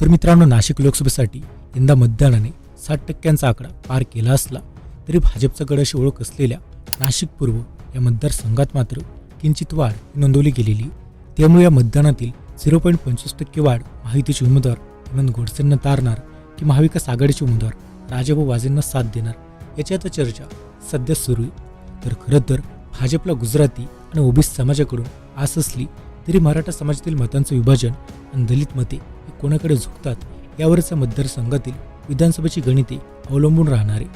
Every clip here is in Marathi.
तर मित्रांनो नाशिक लोकसभेसाठी यंदा मतदानाने साठ टक्क्यांचा आकडा पार केला असला तरी भाजपचा गडशी ओळख असलेल्या नाशिक पूर्व या मतदारसंघात मात्र किंचित वाढ नोंदवली गेलेली. त्यामुळे या मतदानातील झिरो पॉईंट पंचवीस टक्के वाढ माहितीचे उमेदवार हेमंत गोडसेंना तारणार की महाविकास आघाडीचे उमेदवार राजाभाऊ वाजेंना साथ देणार याची आता चर्चा सध्या सुरू आहे. तर खरं तर भाजपला गुजराती आणि ओबीसी समाजाकडून आस असली तरी मराठा समाजातील मतांचं विभाजन आणि दलित मते कोणाकडे झुकतात यावरच या मतदारसंघातील विधानसभेची गणिते अवलंबून राहणार. आहे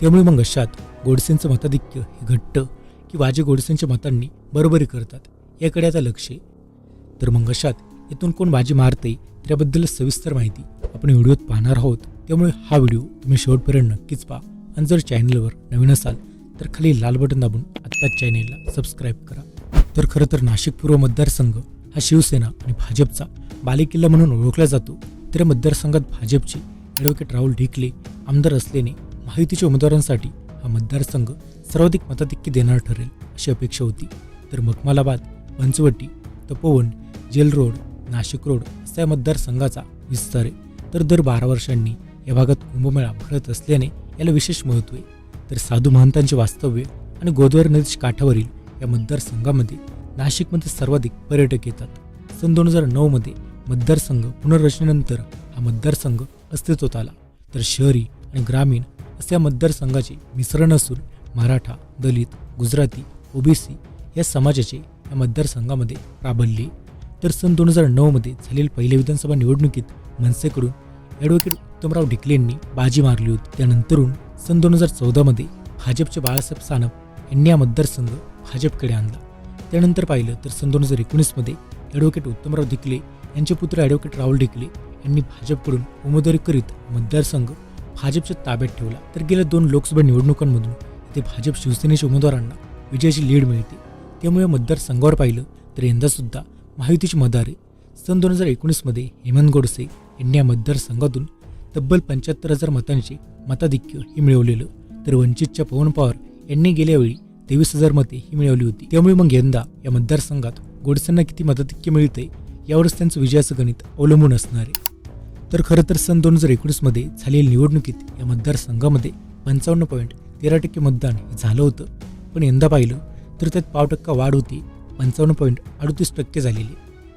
त्यामुळे मग अशात गोडसेंचं मताधिक्य हे घट्ट की वाजे गोडसेंच्या मतांनी बरोबरी करतात याकडे आता लक्ष आहे. तर मग अशात इथून कोण बाजी मारते त्याबद्दल सविस्तर माहिती आपण व्हिडिओत पाहणार आहोत. त्यामुळे हा व्हिडिओ तुम्ही शेवटपर्यंत नक्कीच पहा. आणि जर चॅनलवर नवीन असाल तर खाली लाल बटन दाबून आत्ताच चॅनेलला सबस्क्राईब करा. तर खरं तर नाशिक पूर्व मतदारसंघ हा शिवसेना आणि भाजपचा बालेकिल्ला म्हणून ओळखला जातो. तर मतदारसंघात भाजपचे ॲडव्होकेट राहुल ढिकले आमदार असल्याने माहितीच्या उमेदवारांसाठी हा मतदारसंघ सर्वाधिक मताधिक्य देणार ठरेल अशी अपेक्षा होती. तर Makhmalabad Panchavati Tapovan jail road Nashik road असा या मतदारसंघाचा विस्तार आहे. तर दर बारा वर्षांनी या भागात कुंभमेळा भरत असल्याने याला विशेष महत्त्व आहे. तर साधू महंतांचे वास्तव्य आणि गोदावरी नदीच्या काठावरील या मतदारसंघामध्ये नाशिकमध्ये सर्वाधिक पर्यटक येतात. सन दोन हजार नऊमध्ये मतदारसंघ पुनर्रचनेनंतर हा मतदारसंघ अस्तित्वात आला. तर शहरी आणि ग्रामीण असे या मतदारसंघाचे मिश्रण असून मराठा दलित गुजराती ओबीसी या समाजाचे या मतदारसंघामध्ये प्राबल्य. तर सन दोन हजार नऊमध्ये झालेल्या पहिल्या विधानसभा निवडणुकीत मनसेकडून ॲडव्होकेट उत्तमराव ढिकलेंनी बाजी मारली होती. त्यानंतरून सन दोन हजार चौदामध्ये भाजपचे बाळासाहेब सानप यांनी हा मतदारसंघ भाजपकडे आणला. त्यानंतर पाहिलं तर सन दोन हजार एकोणीसमध्ये ॲडव्होकेट उत्तमराव ढिकले यांचे पुत्र ॲडव्होकेट राहुल ढिकले यांनी भाजपकडून उमेदवारी करीत मतदारसंघ भाजपच्या ताब्यात ठेवला. तर गेल्या दोन लोकसभा निवडणुकांमधून ते भाजप शिवसेनेच्या उमेदवारांना विजयाची लीड मिळते. त्यामुळे मतदारसंघावर पाहिलं तर यंदासुद्धा महायुतीची मदार सन दोन हजार एकोणीसमध्ये हेमंत गोडसे यांनी या मतदारसंघातून तब्बल पंच्याहत्तर हजार मतांचे मताधिक्य हे मिळवलेलं तर वंचितच्या पवन पवार यांनी गेल्यावेळी तेवीस हजार मते ही मिळवली होती. त्यामुळे मग यंदा या मतदारसंघात गोडसेंना किती मताधिक्य मिळते यावरच त्यांचं विजयाचं गणित अवलंबून असणार आहे. तर खरं तर सन दोन हजार एकोणीसमध्ये झालेल्या निवडणुकीत या मतदारसंघामध्ये पंचावन्न पॉईंट तेरा टक्के मतदान हे झालं होतं. पण यंदा पाहिलं तर त्यात पाव टक्का वाढ होती पंचावन्न पॉईंट अडतीस टक्के झालेली.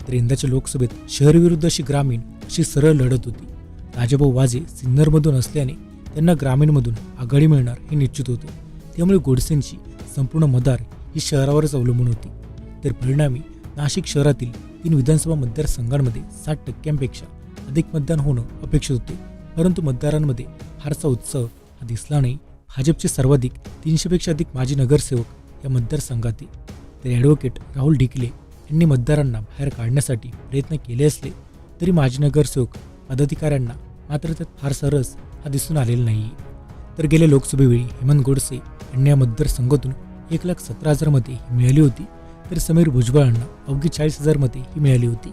तर यंदाच्या लोकसभेत शहरविरुद्ध अशी ग्रामीण अशी सरळ लढत होती. राजाभाऊ वाजे सिन्नरमधून असल्याने त्यांना ग्रामीणमधून आघाडी मिळणार हे निश्चित होतं. त्यामुळे गोडसेंची संपूर्ण मदार ही शहरावरच अवलंबून होती. तर परिणामी नाशिक शहरातील तीन विधानसभा मतदारसंघांमध्ये साठ टक्क्यांपेक्षा अधिक मतदान होणं अपेक्षित होते. परंतु मतदारांमध्ये फारसा उत्सव हा दिसला नाही. भाजपचे सर्वाधिक तीनशेपेक्षा अधिक माजी नगरसेवक या मतदारसंघातील तर ॲडव्होकेट राहुल ढिकले यांनी मतदारांना बाहेर काढण्यासाठी प्रयत्न केले असले तरी माजी नगरसेवक पदाधिकाऱ्यांना मात्र त्यात फारसा रस हा दिसून आलेला नाही. तर गेल्या लोकसभेवेळी हेमंत गोडसे यांनी या मतदारसंघातून एक लाख सतरा हजारमध्ये मिळाली होती. तर समीर भुजबळांना अवघी चाळीस हजार मते ही मिळाली होती.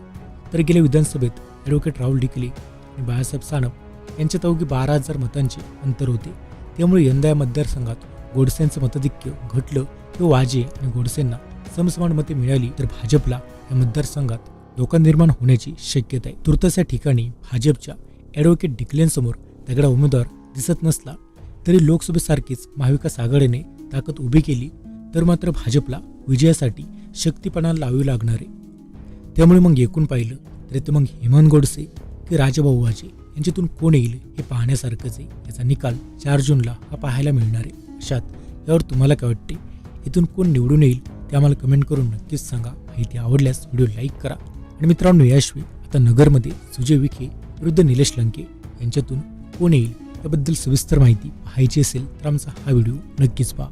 तर गेल्या विधानसभेत ॲडव्होकेट राहुल ढिकले आणि बाळासाहेब सानप यांच्यात अवघी बारा हजार मतांचे अंतर होते. त्यामुळे यंदा या मतदारसंघात गोडसेंचं मतधिक्य घटलं तो वाजे आणि गोडसेंना समसमान मते मिळाली तर भाजपला या मतदारसंघात धोका निर्माण होण्याची शक्यता आहे. तुर्तास या ठिकाणी भाजपच्या ॲडव्होकेट डिकलेंसमोर तगडा उमेदवार दिसत नसला तरी लोकसभेसारखीच महाविकास आघाडीने ताकद उभी केली तर मात्र भाजपला विजयासाठी शक्तीपणा लावी लागणार. आहे त्यामुळे मग एकूण पाहिलं तर ते मग हेमंत गोडसे की राजाभाऊ वाजे यांच्यातून कोण येईल हे पाहण्यासारखंच आहे. याचा निकाल चार जूनला हा पाहायला मिळणार आहे. अशात यावर तुम्हाला काय वाटते? इथून कोण निवडून येईल ते आम्हाला कमेंट करून नक्कीच सांगा. माहिती आवडल्यास व्हिडिओ लाईक करा. आणि मित्रांनो याशिवाय आता नगरमध्ये सुजय विखे विरुद्ध निलेश लंके यांच्यातून कोण येईल याबद्दल सविस्तर माहिती पाहायची असेल तर आमचा हा व्हिडिओ नक्कीच पहा.